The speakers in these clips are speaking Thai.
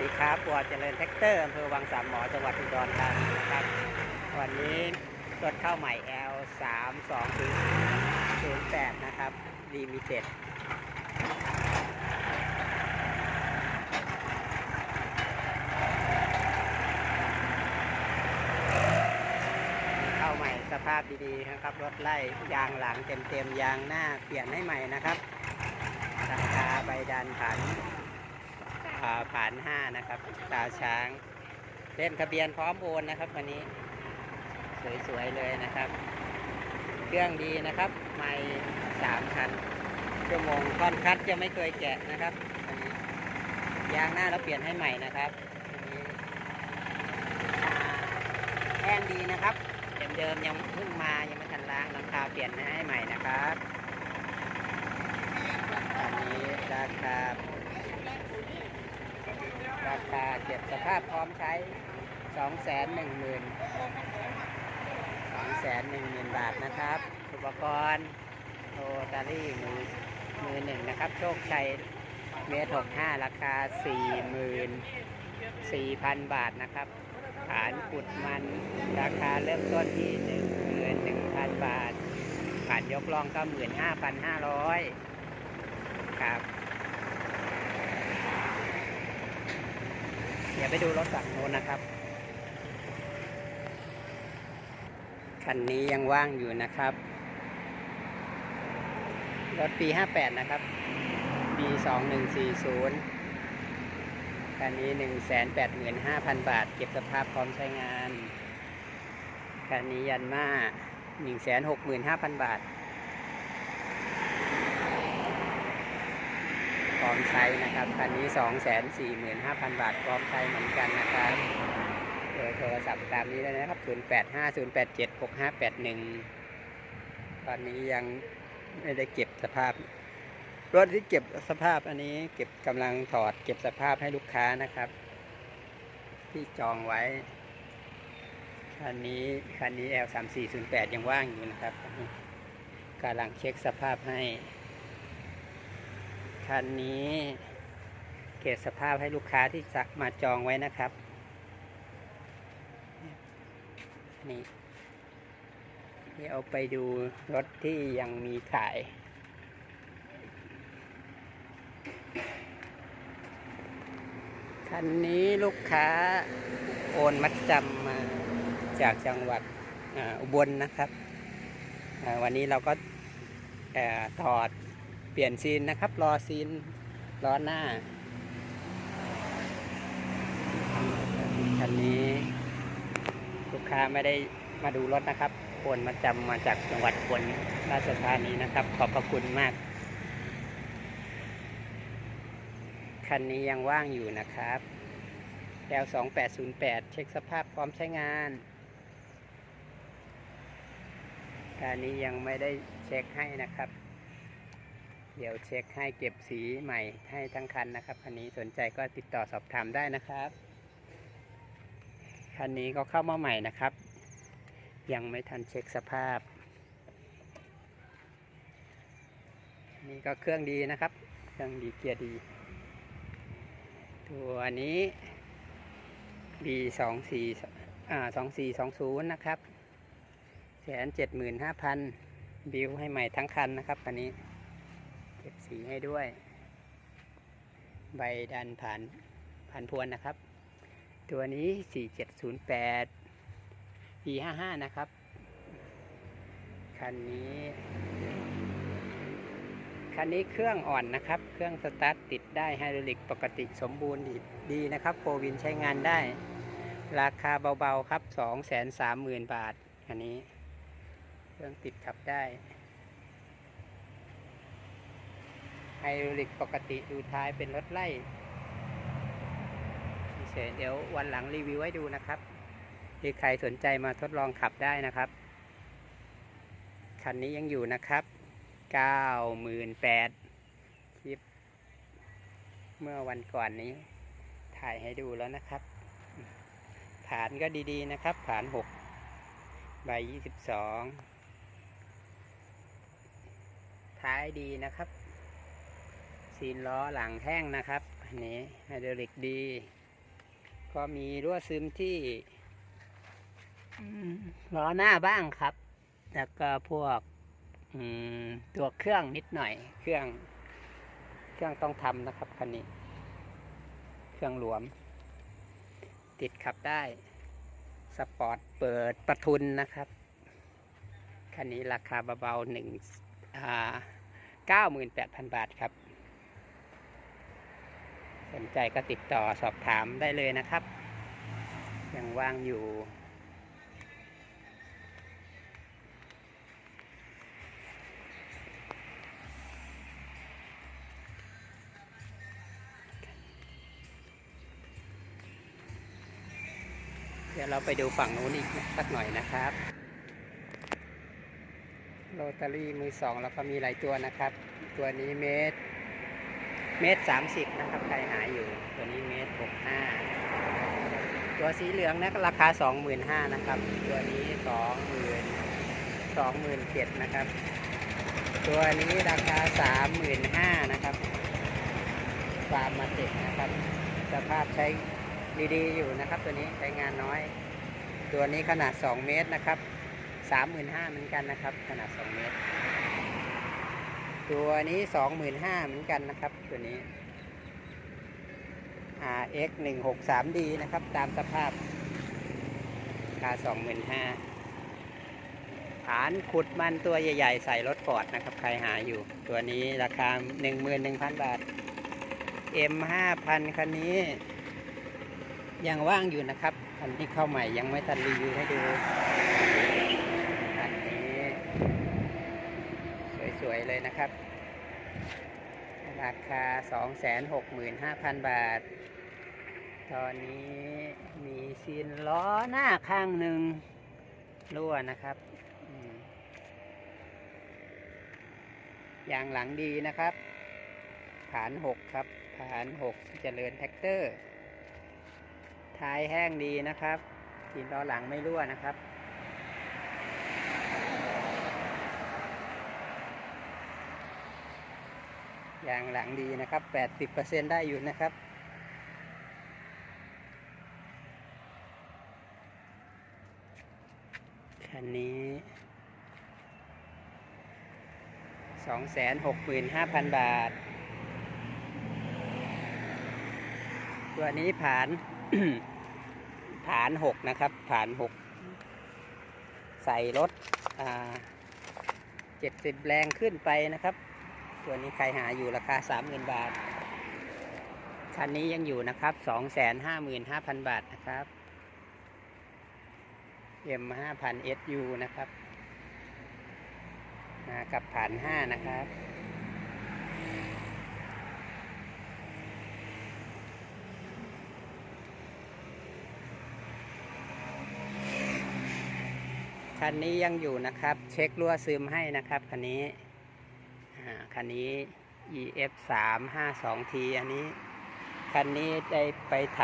ดีครับบัวเจริญแท็กเตอร์อำเภอวังสามหมอจังหวัดอุดรธานีนะครับ วันนี้รถเข้าใหม่ L 3 2 0 0 8นะครับลีมิเต็ดเข้าใหม่สภาพดีๆนะครับ รถไล่ยางหลังเต็มๆ ยางหน้าเปลี่ยนให้ใหม่นะครับราคาใบดันผัน ผ่านห้านะครับตาช้างเล่มทะเบียนพร้อมโอนนะครับวันนี้สวยๆเลยนะครับ เครื่องดีนะครับไม่สามคันชั่วโมงค่อนคัดจะไม่เคยแกะนะครับอันนี้ยางหน้าเราเปลี่ยนให้ใหม่นะครับอันนี้อ่าแห้งดีนะครับเดิมๆยังเพิ่งมายังไม่ทันล้างหลังคาเปลี่ยนให้ใหม่นะครับอันนี้ราคา ราคาเก็บสภาพพร้อมใช้สองแสนหนึ่งหมื่นสองแสนหนึ่งหมื่นบาทนะครับ อุปกรณ์โทตารี่มือมือหนึ่งนะครับ โชคชัยเมทหกห้าราคาสี่หมื่นสี่พันบาทนะครับ ฐานขุดมันราคาเริ่มต้นที่หนึ่งหมื่นหนึ่งพันบาทผ่านยกลองก็หมื่นห้าพันห้าร้อยครับ ดี๋ยวไปดูรถฝั่งโน้นนะครับ คันนี้ยังว่างอยู่นะครับ รถปี 58 นะครับปี2140 คันนี้ 185,000 บาท เก็บสภาพพร้อมใช้งาน คันนี้ยันมา 165,000 บาท พร้อมใช้นะครับคันนี้ 245,000 บาทพร้อมใช้เหมือนกันนะครับเบอร์โทรศัพท์ตามนี้เลยนะครับ 0850876581 ตอนนี้ยังไม่ได้เก็บสภาพ รถที่เก็บสภาพอันนี้ เก็บกำลังถอดเก็บสภาพให้ลูกค้านะครับ ที่จองไว้คันนี้คันนี้ L3408 ยังว่างอยู่นะครับกำลังเช็คสภาพให้ คันนี้ เก็บสภาพให้ลูกค้าที่สักมาจองไว้นะครับ นี่นี่เอาไปดูรถที่ยังมีขาย คันนี้ลูกค้าโอนมัดจำมาจากจังหวัดอ,อุบลนะครับ วันนี้เราก็ถอด เปลี่ยนซีนนะครับ รอซีนล้อหน้า คันนี้ ลูกค้าไม่ได้มาดูรถนะครับโอนมาจำมาจากจังหวัดอุบลราชธานีนะครับ ขอบพระคุณมาก คันนี้ยังว่างอยู่นะครับ L 2 8 0 8 เช็คสภาพพร้อมใช้งานคันนี้ยังไม่ได้เช็คให้นะครับ เดี๋ยวเช็คให้เก็บสีใหม่ให้ทั้งคันนะครับ คันนี้สนใจก็ติดต่อสอบถามได้นะครับ คันนี้ก็เข้ามาใหม่นะครับ ยังไม่ทันเช็คสภาพ นี่ก็เครื่องดีนะครับ เครื่องดีเกียร์ดี ตัวนี้ B สองสี่อ่าสองสี่สองศูนย์นะครับแสนเจ็ดหมื่นห้าพันบิวให้ใหม่ทั้งคันนะครับคันนี้ เก็บสีให้ด้วย ใบดันผ่านผ่านพวนนะครับ ตัวนี้ 4708 P55 นะครับ คันนี้ คันนี้เครื่องอ่อนนะครับ เครื่องสตาร์ทติดได้ไฮดรอลิกปกติสมบูรณ์ดีนะครับโฟวินใช้งานได้ ราคาเบาๆครับ 230,000 บาทคันนี้ เครื่องติดขับได้ ไฮดรอลิกปกติดูท้ายเป็นรถไล่เฉยเดี๋ยววันหลังรีวิวให้ดูนะครับที่ใครสนใจมาทดลองขับได้นะครับ คันนี้ยังอยู่นะครับ 98,000คลิป เมื่อวันก่อนนี้ ถ่ายให้ดูแล้วนะครับ ฐานก็ดีๆนะครับ ฐาน 6 ใบ 22 ท้ายดีนะครับ ซีนล้อหลังแห้งนะครับอันนี้ไฮดรอลิกดี ก็มีรั่วซึมที่ล้อหน้าบ้างครับ แล้วก็พวกตัวเครื่องนิดหน่อย เครื่อง เครื่องต้องทำนะครับคันนี้ เครื่องหลวม ติดขับได้ สปอร์ตเปิดประทุนนะครับ คันนี้ราคาเบาๆหนึ่งเก้าหมื่นแปดพันบาทครับ สนใจก็ติดต่อสอบถามได้เลยนะครับ ยังว่างอยู่ เดี๋ยวเราไปดูฝั่งนู้นอีกสักหน่อยนะครับโรตารี่มือสองแล้วก็มีหลายตัวนะครับ ตัวนี้เมตร เมตรสามสิบนะครับใครหาอยู่ ตัวนี้เมตรหกห้าตัวสีเหลืองนะราคาสองหมื่นห้านะครับ ตัวนี้สองหมื่นสองหมื่นเจ็ดนะครับ ตัวนี้ราคาสามหมื่นห้านะครับฟาร์มมาเจ็ดนะครับ สภาพใช้ดีๆอยู่นะครับ ตัวนี้ใช้งานน้อย ตัวนี้ขนาด2เมตรนะครับ35,000เหมือนกันนะครับ ขนาด2เมตร ตัวนี้25,000เหมือนกันนะครับตัวนี้ RX 163D นะครับ ตามสภาพราคา25,000ฐานขุดมันตัวใหญ่ ๆ ใส่รถฟอร์ดนะครับ ใครหาอยู่ ตัวนี้ราคา11,000บาท M5000 คันนี้ ยังว่างอยู่นะครับ คันที่เข้าใหม่ยังไม่ทันรีวิวให้ดู คันนี้ ส วยๆเลยนะครับ ราคา 265,000 บาท ตอนนี้มีซีนล้อหน้าข้างหนึ่งรั่วนะครับอืมยางหลังดีนะครับฐาน 6 ครับฐาน 6 เจริญแท็กเตอร์ ท้ายแห้งดีนะครับซีนล้อหลังไม่รั่วนะครับ ยางหลังดีนะครับ80%ได้อยู่นะครับคันนี้265,000บาท ตัวนี้ผ่านผ่าน6นะครับผ่าน6ใส่รถอ่า70แรงขึ้นไปนะครับ ตัวนี้ใครหาอยู่ราคา30,000บาท คันนี้ยังอยู่นะครับ255,000บาทนะครับ M 5000 SU นะครับมากับผ่าน5นะครับคันนี้ยังอยู่นะครับ เช็ครั่วซึมให้นะครับคันนี้ อ่าคันนี้ EF 3 5 2 T อันนี้ คันนี้ได้ไปไถ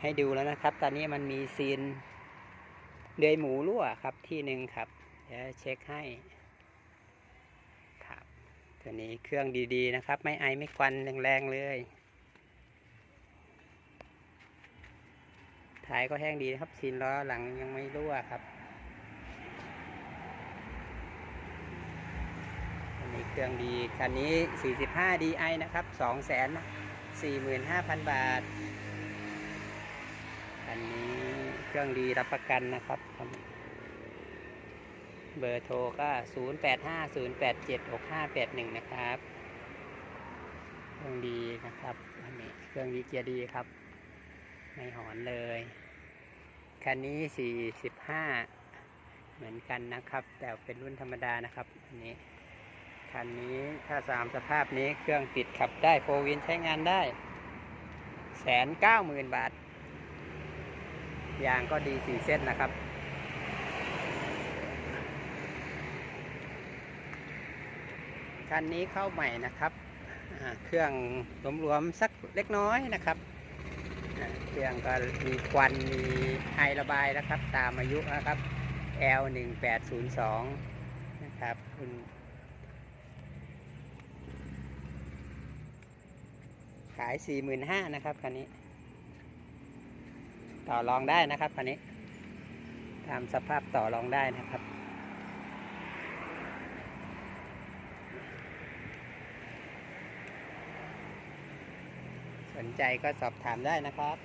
ให้ดูแล้วนะครับ ตอนนี้มันมีซีนเดือยหมูรั่วครับที่หนึ่งครับ เดี๋ยวเช็คให้ครับตัวนี้เครื่องดีๆนะครับ ไม่ไอไม่ควันแรงๆเลยท้ายก็แห้งดีนะครับซีนล้อหลังยังไม่รั่วครับ อันนี้ เครื่องดี คันนี้ 45 DI นะครับ 245,000 บาท คันนี้เครื่องดีรับประกันนะครับ เบอร์โทรก็ 0850876581 นะครับ เครื่องดีนะครับอันนี้เครื่องดีเกียร์ดีครับ ไม่หอนเลย คันนี้ 45เหมือนกันนะครับ แต่เป็นรุ่นธรรมดานะครับ อันนี้ คันนี้ถ้าสามสภาพนี้เครื่องติดขับได้โฟวินใช้งานได้แสนเก้าหมื่นบาท ยางก็ดีสี่เส้นนะครับ คันนี้เข้าใหม่นะครับเครื่องรวมๆสักเล็กน้อยนะครับ เครื่องก็มีควันมีไอระบายนะครับ ตามอายุนะครับ L 1 8 0 2นะครับคุณ ขาย45,000นะครับคันนี้ ต่อรองได้นะครับคันนี้ ตามสภาพต่อรองได้นะครับสนใจก็สอบถามได้นะครับ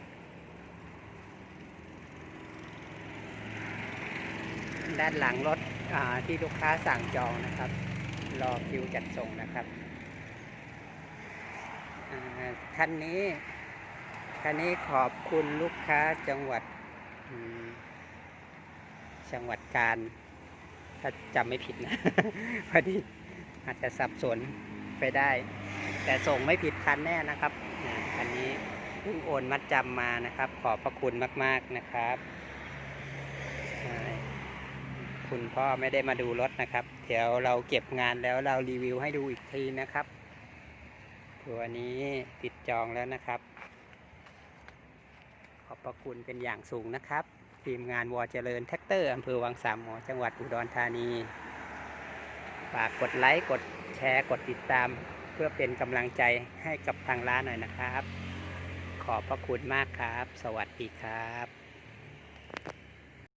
ด้านหลังรถที่ลูกค้าสั่งจองนะครับ รอคิวจัดส่งนะครับ คันนี้ คันนี้ขอบคุณลูกค้าจังหวัดจังหวัดการถ้าจำไม่ผิดนะ พอดีอาจจะสับสนไปได้ แต่ส่งไม่ผิดคันแน่นะครับอันนี้เพิ่งโอนมัดจำมานะครับ ขอบพระคุณมาก ๆนะครับคุณพ่อไม่ได้มาดูรถนะครับ เดี๋ยวเราเก็บงานแล้วเรารีวิวให้ดูอีกทีนะครับ ตัวนี้ติดจองแล้วนะครับ ขอบพระคุณเป็นอย่างสูงนะครับ ทีมงานวอเจริญแท็กเตอร์อำเภอวังสามหมอจังหวัดอุดรธานี ฝากกดไลค์กดแชร์กดติดตาม เพื่อเป็นกำลังใจให้กับทางร้านหน่อยนะครับ ขอบพระคุณมากครับ สวัสดีครับ